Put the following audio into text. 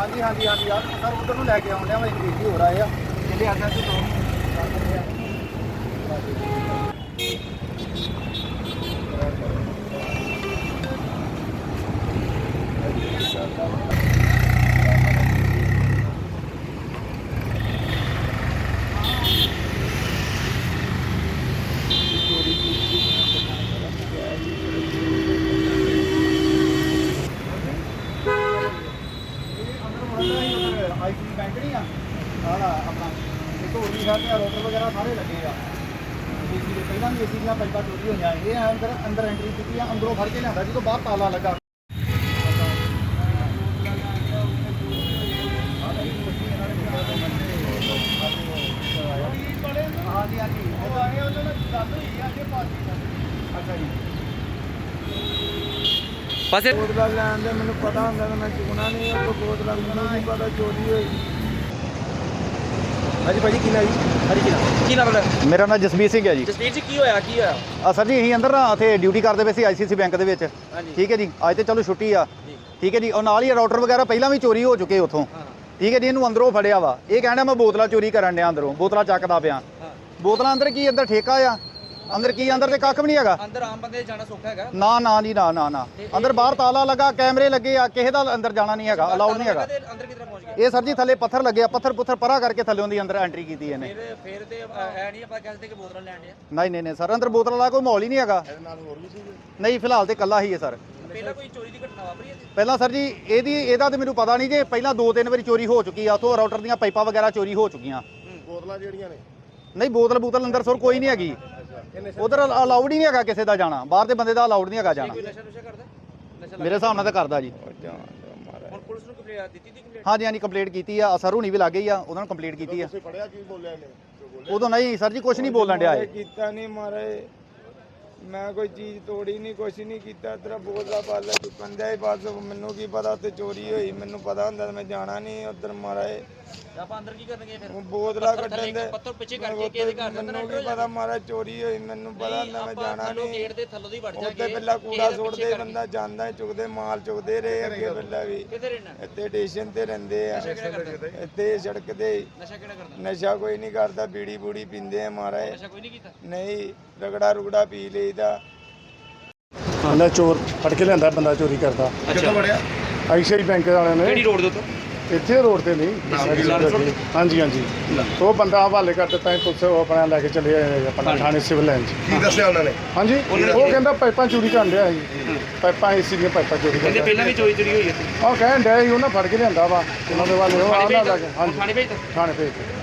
ਹਾਂਜੀ ਹਾਂਜੀ ਹਾਂਜੀ ਯਾਰ ਸਰ, ਉਧਰ ਨੂੰ ਲੈ ਕੇ ਆਉਂਦੇ ਆ ਵਾ ਇੱਕ ਬੀਜੀ ਹੋ ਰਹਾ ਆ। ਕਹਿੰਦੇ ਆ ਸਰ ਤੋਂ ਆਈਸੀ ਬੈਂਕ ਨਹੀਂ ਆ ਆਹ ਆਪਣਾ ਇੱਕ ਹੋਰ ਸਾਡੇ ਰੋਟਰ ਵਗੈਰਾ ਸਾਰੇ ਲੱਗੇ ਆ। ਏਸੀ ਦੇ ਪਹਿਲਾਂ ਵੀ ਏਸੀ ਦੀਆਂ ਪਾਈਪਾਂ ਚੋਰੀ ਹੋਈਆਂ ਇਹ ਅੰਦਰ ਅੰਦਰ ਐਂਟਰੀ ਕੀਤੀ ਆ ਅੰਦਰੋਂ ਫੜ ਕੇ ਲਿਆਂਦਾ ਜਦੋਂ ਬਾਹਰ ਤਾਲਾ ਲੱਗਾ। ਹਾਂਜੀ ਹਾਂਜੀ। ਉਹ ਆਏ ਉਹਨਾਂ ਨਾਲ ਗੱਲ ਹੋਈ ਆ ਕਿ ਪਾਰਟੀ ਅੱਛਾ ਜੀ। ਪਾਸੇ ਬੋਤਲਾਂ ਲੈਣ ਦੇ ਮੈਨੂੰ ਪਤਾ ਹੁੰਦਾ ਮੈਂ ਚੁਗਣਾ ਨਹੀਂ ਉਹ ਬੋਤਲਾਂ ਮੈਨੂੰ ਨਹੀਂ ਪਤਾ ਚੋਰੀ ਹੋਈ। ਹਾਂਜੀ ਭਾਜੀ ਕੀ ਨਾਮ ਜੀ? ਹਰੀ ਕੀ ਨਾਮ ਕੀ ਨਾਮ ਹੈ ਮੇਰਾ ਨਾਮ ਜਸਬੀਰ ਸਿੰਘ ਹੈ ਜੀ। ਜਸਵੀਰ ਜੀ ਕੀ ਹੋਇਆ ਕੀ ਹੋਇਆ? ਆ ਸਰ ਜੀ ਅਸੀਂ ਅੰਦਰ ਨਾ ਉੱਥੇ ਡਿਊਟੀ ਕਰਦੇ ਪਏ ਸੀ ਆਈਸੀਸੀ ਬੈਂਕ ਦੇ ਵਿੱਚ। ਹਾਂਜੀ। ਠੀਕ ਹੈ ਜੀ ਅੱਜ ਤੇ ਚਲੋ ਛੁੱਟੀ ਆ। ਜੀ। ਠੀਕ ਹੈ ਜੀ ਉਹ ਨਾਲ ਹੀ ਰਾਊਟਰ ਵਗੈਰਾ ਪਹਿਲਾਂ ਵੀ ਚੋਰੀ ਹੋ ਚੁੱਕੇ ਉੱਥੋਂ। ਹਾਂ। ਠੀਕ ਹੈ ਜੀ ਇਹਨੂੰ ਅੰਦਰੋਂ ਫੜਿਆ ਵਾ। ਇਹ ਕਹਿੰਦਾ ਮੈਂ ਬੋਤਲਾਂ ਚੋਰੀ ਕਰਨ ਡਿਆ ਅੰਦਰੋਂ ਬੋਤਲਾਂ ਚੱਕਦਾ ਪਿਆ। ਹਾਂ। ਬੋਤਲਾਂ ਅੰਦਰ ਕੀ ਅੰਦਰ ਠੇਕਾ ਆ? ਅੰਦਰ ਕੀ ਅੰਦਰ ਤੇ ਕੱਖ ਵੀ ਨਹੀਂ ਹੈਗਾ। ਅੰਦਰ ਆਮ ਬੰਦੇ ਜਾਣਾ ਸੌਖਾ ਹੈਗਾ। ਨਾ ਨਾ ਜੀ ਨਾ ਨਾ ਨਾ। ਅੰਦਰ ਬਾਹਰ ਤਾਲਾ ਲੱਗਾ ਕੈਮਰੇ ਲੱਗੇ ਆ ਕਿਸੇ ਦਾ ਅੰਦਰ ਜਾਣਾ ਨਹੀਂ ਹੈਗਾ ਅਲਾਉਡ ਨਹੀਂ ਹੈਗਾ। ਤੇ ਅੰਦਰ ਕਿਧਰ ਪਹੁੰਚ ਗਏ? ਇਹ ਸਰ ਜੀ ਥੱਲੇ ਪੱਥਰ ਲੱਗੇ ਆ ਪੱਥਰ ਪੁੱਥਰ ਪਰਾ ਕਰਕੇ ਥੱਲੇ ਦੀ ਅੰਦਰ ਐਂਟਰੀ ਕੀਤੀ ਇਹਨੇ। ਫਿਰ ਫਿਰ ਤੇ ਐ ਨਹੀਂ ਆਪਾਂ ਕਹਿੰਦੇ ਕਿ ਬੋਤਲਾਂ ਲੈਣ ਦੇ ਨਹੀਂ ਨਹੀਂ ਨਹੀਂ ਸਰ ਅੰਦਰ ਬੋਤਲਾਂ ਵਾਲਾ ਕੋਈ ਮਾਹੌਲ ਹੀ ਨਹੀਂ ਹੈਗਾ। ਨਹੀਂ ਫਿਲਹਾਲ ਤੇ ਕੱਲਾ ਹੀ ਹੈ ਸਰ। ਪਹਿਲਾਂ ਕੋਈ ਚੋਰੀ ਦੀ ਘਟਨਾ ਵਾਪਰੀ ਹੈ ਪਹਿਲਾਂ ਸਰ ਜੀ ਇਹਦੀ ਇਹਦਾ ਤੇ ਮੈਨੂੰ ਪਤਾ ਨਹੀਂ ਜੇ ਪਹਿਲਾਂ ਦੋ ਤਿੰਨ ਵਾਰੀ ਚੋਰੀ ਹੋ ਚੁੱਕੀ ਆ ਉਥੋਂ ਰਾਊਟਰ ਦੀਆਂ ਪਾਈਪਾਂ ਵਗੈਰਾ ਚੋਰੀ ਹੋ ਚੁੱਕੀਆਂ। ਬੋਤਲਾਂ ਜਿਹੜੀਆਂ ਨੇ। ਨਹੀਂ ਬੋਤਲ ਬੋਤਲ ਅੰਦਰ ਸਰ ਕੋਈ ਨਹੀਂ ਹੈਗੀ। ਉਧਰ ਅਲਾਉਡ ਹੀ ਨਹੀਂ ਹੈਗਾ ਕਿਸੇ ਦਾ ਜਾਣਾ। ਬਾਹਰ ਦੇ ਬੰਦੇ ਦਾ ਅਲਾਉਡ ਨਹੀਂ ਹੈਗਾ ਜਾਣਾ। ਕੋਈ ਨਸ਼ਾ ਨੁਸ਼ਾ ਕਰਦਾ? ਨਸ਼ਾ ਮੇਰੇ ਹਿਸਾਬ ਨਾਲ ਤਾਂ ਕਰਦਾ ਜੀ। ਹੁਣ ਪੁਲਿਸ ਨੂੰ ਕੰਪਲੇਂਟ ਦਿੱਤੀ ਦੀ ਕੰਪਲੇਂਟ ਹਾਂਜੀ ਹਾਂਜੀ ਕੰਪਲੀਟ ਕੀਤੀ ਆ। ਸਰ ਹੁਣੀ ਵੀ ਲੱਗ ਗਈ ਆ ਉਹਨਾਂ ਨੂੰ ਕੰਪਲੀਟ ਕੀਤੀ ਆ। ਤੁਸੀਂ ਫੜਿਆ ਕੀ ਬੋਲਿਆ ਨੇ ਉਦੋਂ ਨਹੀਂ ਸਰ ਜੀ ਕੁਝ ਨਹੀਂ ਬੋਲਣ ਡਿਆ ਇਹ। ਕੀਤਾ ਨਹੀਂ ਮਾਰੇ। ਮੈਂ ਕੋਈ ਚੀਜ਼ ਤੋੜੀ ਨਹੀਂ ਕੁਛ ਨਹੀਂ ਕੀਤਾ ਤੇਰਾ ਬੋਤਲਾ ਪਾਲਾ ਚੁੱਕਣ ਦੇ ਬਸ ਮੈਨੂੰ ਕੀ ਪਤਾ ਉੱਥੇ ਚੋਰੀ ਹੋਈ ਮੈਨੂੰ ਪਤਾ ਹੁੰਦਾ ਤਾਂ ਮੈਂ ਜਾਣਾ ਨਹੀਂ ਉਧਰ ਮਾਰੇ ਆਪਾਂ ਅੰਦਰ ਕੀ ਕਰਨਗੇ ਫਿਰ? ਉਹ ਬੋਤਲਾ ਕੱਢਣ ਦੇ। ਪੱਥਰ ਪਿੱਛੇ ਕਰਕੇ ਕਿਸੇ ਦੇ ਘਰ ਦੇ ਅੰਦਰ ਮੈਨੂੰ ਹੋ ਕੀ ਪਤਾ ਮਾਰਾ ਚੋਰੀ ਹੋਈ ਮੈਨੂੰ ਪਤਾ ਹੁੰਦਾ ਮੈਂ ਜਾਣਾ ਨਹੀਂ। ਗੇਟ ਦੇ ਥੱਲੋਂ ਦੀ ਵੜ ਜਾਗੇ ਉੱਤੇ ਪਹਿਲਾਂ ਕੂੜਾ ਸੁੱਟਦੇ ਬੰਦਾ ਜਾਂਦਾ ਹੈ, ਚੁਗਦੇ ਮਾਲ ਚੁਗਦੇ ਰਹੇ ਅੱਗੇ ਪਹਿਲਾਂ ਵੀ। ਕਿੱਥੇ ਰਹਿਣਾ? ਇੱਥੇ ਸਟੇਸ਼ਨ ਤੇ ਰਹਿੰਦੇ ਆ। ਇੱਥੇ ਸੜਕ ਤੇ। ਨਸ਼ਾ ਕਿਹੜਾ ਕਰਦਾ? ਨਸ਼ਾ ਕੋਈ ਨਹੀਂ ਕਰਦਾ ਬੀੜੀ ਬੂੜੀ ਪੀਂਦੇ ਆ ਮਾਰਾ ਨਸ਼ਾ ਕੋਈ ਨਹੀਂ ਕੀਤਾ? ਨਹੀਂ। ਰਗੜਾ ਰੁਗੜਾ ਪੀ ਲਈਦਾ। ਬੰਦਾ ਚੋਰ ਫੜ ਕੇ ਲਿਆਂਦਾ ਬੰਦਾ ਚੋਰੀ ਕਰਦਾ। ਅੱਛਾ। ਬੜਿਆ ਆਈਸੀਆਈ ਬੈਂਕ ਵਾਲਿਆਂ ਨੇ। ਕਿਹੜੀ ਰੋਡ ਦੇ ਉੱਤੇ? ਇੱਥੇ ਰੋਡ ਤੇ ਨਹੀਂ। ਹਾਂਜੀ ਹਾਂਜੀ। ਉਹ ਬੰਦਾ ਹਵਾਲੇ ਕਰ ਦਿੱਤਾ ਸੀ ਪੁਲਿਸ ਉਹ ਆਪਣਾ ਲੈ ਕੇ ਚਲੇ ਆਏ ਆਪਣਾ ਥਾਣੇ ਸਿਵਲ ਲਾਈਨ 'ਚ। ਕੀ ਦੱਸਿਆ ਉਹਨਾਂ ਨੇ? ਹਾਂਜੀ ਉਹ ਕਹਿੰਦਾ ਪਾਈਪਾਂ ਚੋਰੀ ਕਰਨ ਡਿਆ ਸੀ। ਪਾਈਪਾਂ ਏਸੀ ਦੀਆਂ ਪਾਈਪਾਂ ਚੋਰੀ ਕਰਦਾ ਪਹਿਲਾਂ ਵੀ ਚੋਰੀ ਚੋਰੀ ਹੋਈ ਇੱਥੇ? ਉਹ ਕਹਿਣ ਡਿਆ ਸੀ ਉਹਨਾਂ ਫੜ ਕੇ ਲਿਆਂਦਾ ਵਾ। ਉਹਨਾਂ ਦੇ ਵਾਲੇ ਉਹ ਆਹ ਨਾ ਲੱਗ ਹਾਂਜੀ। ਥਾਣੇ ਭੇਜਤਾ ਥਾਣੇ ਭੇਜ ਦਿੱਤੇ।